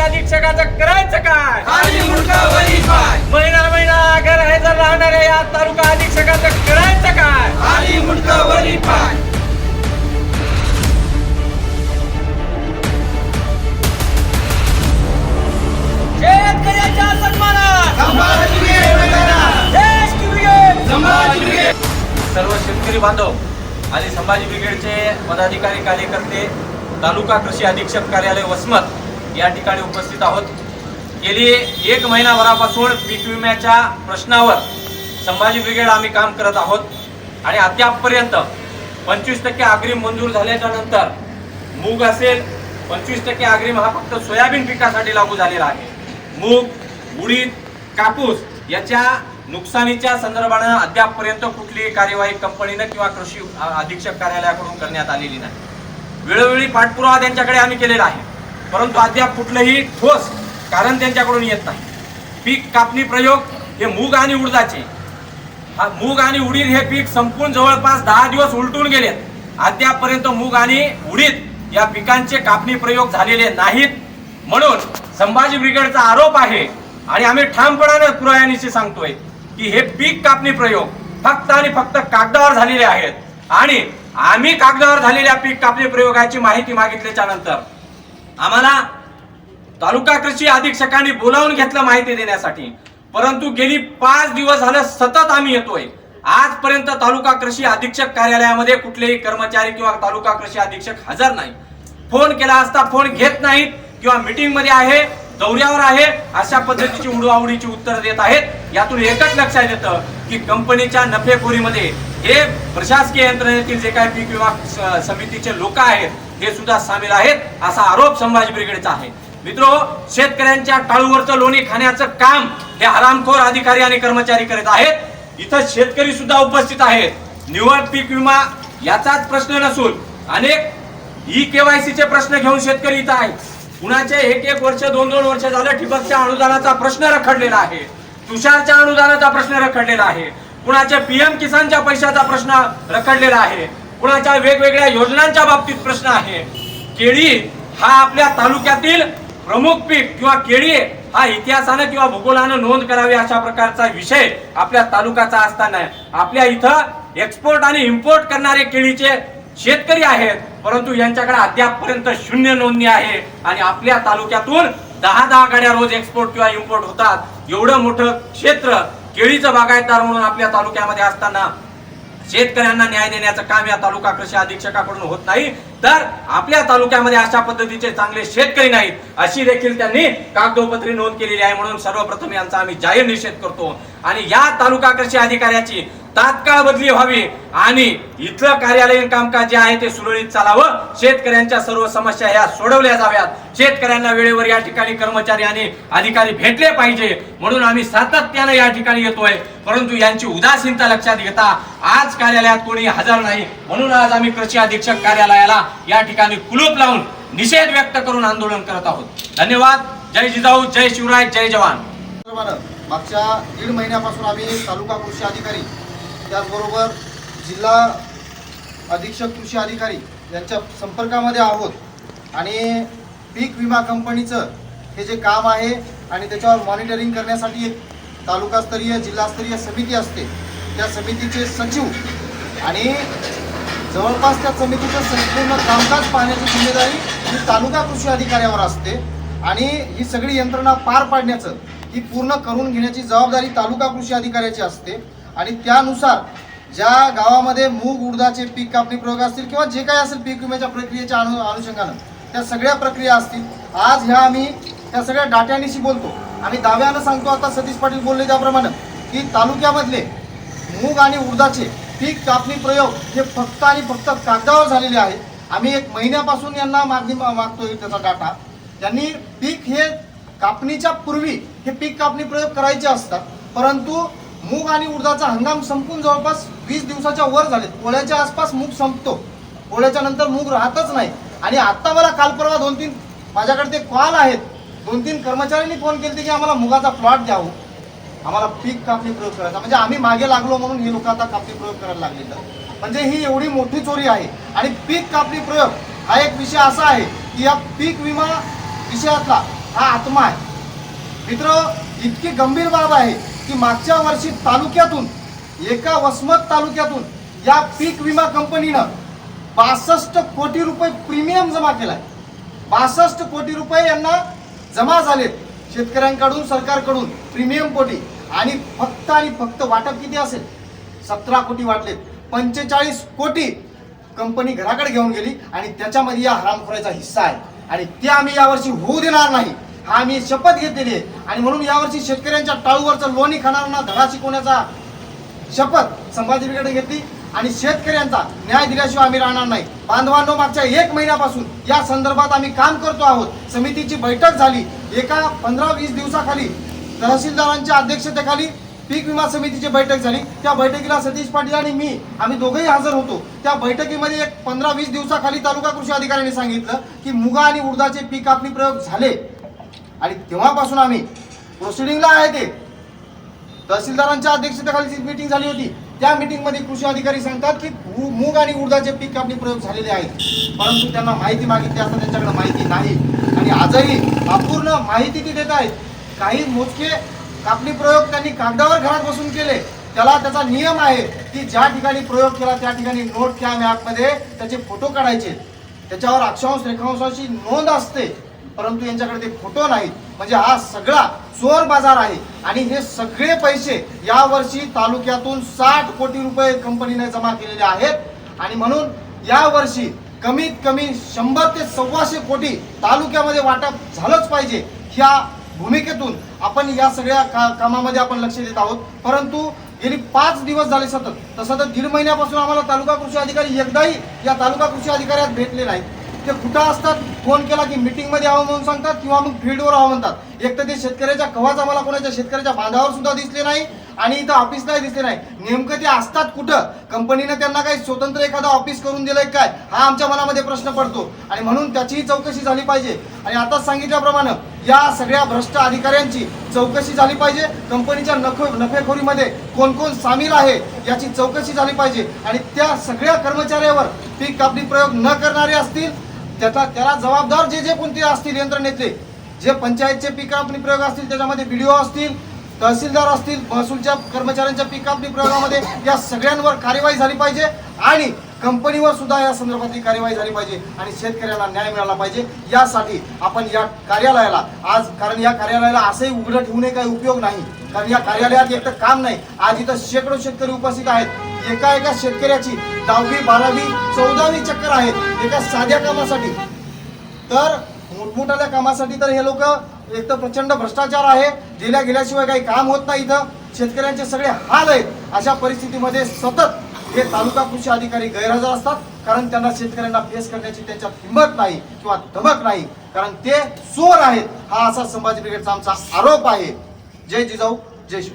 अधीक्षकाचं करायचं काय? महिना महिना घर हजर राहणाऱ्या या तालुका अधीक्षकाचं करायचं काय? शेतकऱ्याच्या सन्मानात. संभाजी ब्रिगेड मैदानात देश की सर्व शेतकरी बांधव आणि संभाजी ब्रिगेडचे पदाधिकारी कार्यकर्ते तालुका कृषी अधीक्षक कार्यालय वसमत या ठिकाणी उपस्थित आहोत. गेली एक महिनाभरापासून पीक विम्याच्या प्रश्नावर संभाजी ब्रिगेड आम्ही काम करत आहोत. आणि अद्यापपर्यंत पंचवीस टक्के अग्रिम मंजूर झाल्याच्यानंतर मूग असेल पंचवीस टक्के अग्रिम हा फक्त सोयाबीन पिकासाठी लागू झालेला आहे. मूग उडीद कापूस याच्या नुकसानीच्या संदर्भानं अद्यापपर्यंत कुठलीही कार्यवाही कंपनीनं किंवा कृषी अधीक्षक कार्यालयाकडून करण्यात आलेली नाही. वेळोवेळी पाठपुरावा त्यांच्याकडे आम्ही केलेला आहे. परंतु अद्याप कुठलंही ठोस कारण त्यांच्याकडून येत नाही. पीक कापणी प्रयोग हे मूग आणि उडदाचे. मूग आणि उडीद हे पीक संपून जवळपास दहा दिवस उलटून गेलेत. अद्यापपर्यंत मूग आणि उडीद या पिकांचे कापणी प्रयोग झालेले नाहीत. म्हणून संभाजी ब्रिगेडचा आरोप आहे आणि आम्ही ठामपणाने पुरायानीशी सांगतोय की हे पीक कापणी प्रयोग फक्त आणि फक्त कागदावर झालेले आहेत. आणि आम्ही कागदावर झालेल्या पीक कापणी प्रयोगाची माहिती मागितल्याच्या नंतर आम्हाला तालुका कृषी अधीक्षकांनी बोलावून घेतलं माहिती देण्यासाठी. परंतु गेली पाच दिवस झालं सतत आम्ही येतोय. आजपर्यंत तालुका कृषी अधीक्षक कार्यालयामध्ये कुठलेही कर्मचारी किंवा तालुका कृषी अधीक्षक हजर नाही. फोन केला असता फोन घेत नाहीत किंवा मीटिंगमध्ये आहे दौऱ्यावर आहे अशा पद्धतीची उडवाउडीची उत्तर देत आहेत. यातून एकच लक्षात येतं की कंपनीच्या नफेखोरीमध्ये हे प्रशासकीय यंत्रणेतील जे काही पीक विमा स- समितीचे लोक आहेत हे सुद्धा सामील आहेत असा आरोप संभाजी ब्रिगेडचा आहे. मित्रो शेतकऱ्यांच्या टाळूवरचं लोणी खाण्याचं काम हे हरामखोर अधिकारी आणि कर्मचारी करत आहेत. इथं शेतकरी सुद्धा उपस्थित आहेत. निवड पीक विमा याचाच प्रश्न नसून अनेक ई केवायसीचे प्रश्न घेऊन शेतकरी इथं आहेत. कुणाचे एक एक वर्ष दोन दोन वर्ष झालं ठिबकच्या अनुदानाचा प्रश्न रखडलेला आहे. तुषारच्या अनुदानाचा प्रश्न रखडलेला आहे. कुणाच्या पीएम किसानच्या पैशाचा प्रश्न रखडलेला आहे. कुणाच्या वेगवेगळ्या योजनांच्या बाबतीत प्रश्न आहे. केळी हा आपल्या तालुक्यातील प्रमुख पीक किंवा केळी हा इतिहासानं किंवा भूगोलानं नोंद करावी अशा प्रकारचा विषय आपल्या तालुक्याचा असताना. आपल्या इथं एक्सपोर्ट आणि इम्पोर्ट करणारे केळीचे शेतकरी आहेत परंतु यांच्याकडे अद्यापपर्यंत शून्य नोंदणी आहे. आणि आपल्या तालुक्यातून दहा दहा गाड्या रोज एक्सपोर्ट किंवा इम्पोर्ट होतात. एवढं मोठं क्षेत्र केळीचं बागायतदार म्हणून आपल्या तालुक्यामध्ये असताना शेतकऱ्यांना न्याय देण्याचं काम या तालुका कृषी अधीक्षकाकडून होत नाही. तर आपल्या तालुक्यामध्ये अशा पद्धतीचे चांगले शेतकरी नाहीत. अशी देखील त्यांनी कागदोपत्री नोंद केलेली आहे म्हणून सर्वप्रथम यांचा आम्ही जाहीर निषेध करतो. आणि या तालुका कृषी अधिकाऱ्याची तात्काळ बदली व्हावी आणि इथलं कार्यालयीन कामकाज जे आहे ते सुरळीत चालावं. शेतकऱ्यांच्या सर्व समस्या ह्या सोडवल्या जाव्यात. शेतकऱ्यांना वेळेवर या ठिकाणी कर्मचारी आणि अधिकारी भेटले पाहिजे म्हणून आम्ही सातत्यानं या ठिकाणी येतोय. परंतु यांची उदासीनता लक्षात घेता आज कार्यालयात कोणी हजर नाही म्हणून आज आम्ही कृषी अधीक्षक कार्यालयाला या ठिकाणी कुलूप लावून निषेध व्यक्त करून आंदोलन करत आहोत. धन्यवाद. जय जिजाऊ जय शिवराय जय जवान. मागच्या दीड महिन्यापासून आम्ही तालुका कृषी अधिकारी त्याचबरोबर जिल्हा अधीक्षक कृषी अधिकारी यांच्या संपर्कामध्ये आहोत. आणि पीक विमा कंपनीचं हे जे काम आहे आणि त्याच्यावर मॉनिटरिंग करण्यासाठी एक तालुकास्तरीय जिल्हास्तरीय समिती असते. त्या समितीचे सचिव आणि जवळपास त्या समितीचं संपूर्ण कामकाज पाहण्याची जिम्मेदारी ही तालुका कृषी अधिकाऱ्यावर असते. आणि ही सगळी यंत्रणा पार पाडण्याचं ही पूर्ण करून घेण्याची जबाबदारी तालुका कृषी अधिकाऱ्याची असते. आणि त्यानुसार ज्या गावामध्ये मूग उडदाचे पीक कापणी प्रयोग असतील किंवा जे काही असेल पीक विम्याच्या प्रक्रियेच्या अनु अनुषंगानं त्या सगळ्या प्रक्रिया असतील. आज ह्या आम्ही त्या सगळ्या डाट्यानिशी बोलतो. आम्ही दाव्यानं सांगतो आता सतीश पाटील बोलले त्याप्रमाणे की तालुक्यामधले मूग आणि उडदाचे पीक कापणी प्रयोग हे फक्त आणि फक्त कागदावर झालेले आहे. आम्ही एक महिन्यापासून यांना मागणी मागतोय त्याचा डाटा त्यांनी पीक हे कापणीच्या पूर्वी हे पीक कापणी प्रयोग करायचे असतात. परंतु मूग आणि उडदाचा हंगाम संपून जवळपास वीस दिवसाच्या वर झाले. ओळ्याच्या आसपास मूग संपतो. पोळ्याच्या नंतर मूग राहतच नाही. आणि आत्ता मला काल परवा दोन तीन माझ्याकडे ते कॉल आहेत. दोन तीन कर्मचाऱ्यांनी फोन केले की आम्हाला मुगाचा प्लॉट द्यावं. आम्हाला पीक कापणी प्रयोग करायचा. म्हणजे आम्ही मागे लागलो म्हणून हे लोक आता कापणी प्रयोग करायला लागलेलं म्हणजे ही एवढी मोठी चोरी आहे. आणि पीक कापणी प्रयोग हा एक विषय असा आहे की या पीक विमा विषयातला हा आत्मा आहे. मित्र इतकी गंभीर बाब आहे की मागच्या वर्षी तालुक्यातून एका वसमत तालुक्यातून या पीक विमा कंपनीनं बासष्ट कोटी रुपये प्रीमियम जमा केलाय. बासष्ट कोटी रुपये यांना जमा झालेत शेतकऱ्यांकडून सरकारकडून. प्रीमियम कोटी आणि फक्त आणि फक्त वाटप किती असेल? सतरा कोटी वाटलेत पंचेचाळीस कोटी कंपनी घराकडे घेऊन गेली आणि त्याच्यामध्ये या हरामखोऱ्याचा हिस्सा आहे. आणि ते आम्ही यावर्षी होऊ देणार नाही. हा आम्ही शपथ घेतलेली आहे. आणि म्हणून यावर्षी शेतकऱ्यांच्या टाळूवरचं लोणी खाणाऱ्यांना धडा शिकवण्याचा शपथ संभाजी ब्रिगेडने घेतली. आणि शेतकऱ्यांचा न्याय दिल्याशिवाय आम्ही राहणार नाही. बांधवांनो मागच्या एक महिन्यापासून या संदर्भात आम्ही काम करतो आहोत. समितीची बैठक झाली. एका पंधरा वीस दिवसाखाली तहसीलदारांच्या अध्यक्षतेखाली पीक विमा समितीची बैठक झाली. त्या बैठकीला सतीश पाटील आणि मी आम्ही दोघेही हजर होतो. त्या बैठकीमध्ये एक पंधरा वीस दिवसाखाली तालुका कृषी अधिकाऱ्यांनी सांगितलं की मुगा आणि उडदाचे पीक कापणी प्रयोग झाले. आणि तेव्हापासून आम्ही प्रोसिडिंगला आहे ते. तहसीलदारांच्या अध्यक्षतेखाली मीटिंग झाली होती त्या मिटिंगमध्ये कृषी अधिकारी सांगतात की मूग आणि उडदाचे पीक कापणी प्रयोग झालेले आहेत. परंतु त्यांना माहिती मागितली असता त्यांच्याकडे माहिती नाही. आणि आजही अपूर्ण माहिती ती देत आहेत. काही मोजके कापणी प्रयोग त्यांनी कागदावर घरात बसून केले. त्याला त्याचा नियम आहे की ज्या ठिकाणी प्रयोग केला त्या ठिकाणी नोट कॅम ॲपमध्ये त्याचे फोटो काढायचे. त्याच्यावर अक्षांश रेखांशाची नोंद असते. परंतु यांच्याकडे ते फोटो नाहीत म्हणजे हा सगळा चोर बाजार आहे. आणि हे सगळे पैसे यावर्षी तालुक्यातून साठ कोटी रुपये कंपनीने जमा केलेले आहेत. आणि म्हणून यावर्षी कमीत कमी शंभर ते सव्वाशे कोटी तालुक्यामध्ये वाटप झालंच पाहिजे. ह्या भूमिकेतून आपण या सगळ्या का कामामध्ये आपण लक्ष देत आहोत. परंतु गेली पाच दिवस झाले सतत. तसं तर दीड महिन्यापासून आम्हाला तालुका कृषी अधिकारी एकदाही या तालुका कृषी अधिकाऱ्यात भेटले नाहीत. ते कुठं असतात? फोन केला की मीटिंगमध्ये यावं म्हणून सांगतात किंवा मग फील्डवर यावं म्हणतात. एक तर ते शेतकऱ्याच्या कवाच आम्हाला कोणाच्या शेतकऱ्याच्या बांधावर सुद्धा दिसले नाही आणि इथं ऑफिसलाही दिसले नाही. नेमकं ते असतात कुठं? कंपनीनं त्यांना काही स्वतंत्र एखादा ऑफिस करून दिलंय काय? हा आमच्या मनामध्ये प्रश्न पडतो. आणि म्हणून त्याचीही चौकशी झाली पाहिजे. आणि आता सांगितल्याप्रमाणे या सगळ्या भ्रष्ट अधिकाऱ्यांची चौकशी झाली पाहिजे. कंपनीच्या नफे नफेखोरीमध्ये कोण कोण सामील आहे याची चौकशी झाली पाहिजे. आणि त्या सगळ्या कर्मचाऱ्यावर पीक कापणी प्रयोग न करणारे असतील त्याचा त्याला जबाबदार जे जे कोणते असतील यंत्रणेतले जे पंचायतचे पीक कापणी प्रयोग असतील त्याच्यामध्ये व्हिडिओ असतील तहसीलदार असतील महसूलच्या कर्मचाऱ्यांच्या पीक कापणी प्रयोगामध्ये या सगळ्यांवर कार्यवाही झाली पाहिजे. आणि कंपनीवर सुद्धा या संदर्भातली कार्यवाही झाली पाहिजे आणि शेतकऱ्याला न्याय मिळाला पाहिजे. यासाठी आपण या कार्यालयाला आज कारण या कार्यालयाला असंही उघडं ठेवणे काही उपयोग नाही. कारण या कार्यालयात एक तर काम नाही. आज इथं शेकडो शेतकरी उपस्थित आहेत. एका एका शेतकऱ्याची दहावी बारावी चौदावी चक्कर आहेत. एका साध्या कामासाठी. तर मोठमोठ्या कामासाठी तर हे लोक एक तर प्रचंड भ्रष्टाचार आहे. गेल्या गेल्याशिवाय काही काम होत नाही इथं. शेतकऱ्यांचे सगळे हाल आहेत. अशा परिस्थितीमध्ये सतत हे तालुका कृषी अधिकारी गैरहजर असतात कारण त्यांना शेतकऱ्यांना फेस करण्याची त्यांच्यात हिंमत नाही किंवा धमक नाही. कारण ते चोर आहेत हा असा संभाजी ब्रिगेडचा आमचा आरोप आहे. जय जिजाऊ जय शिव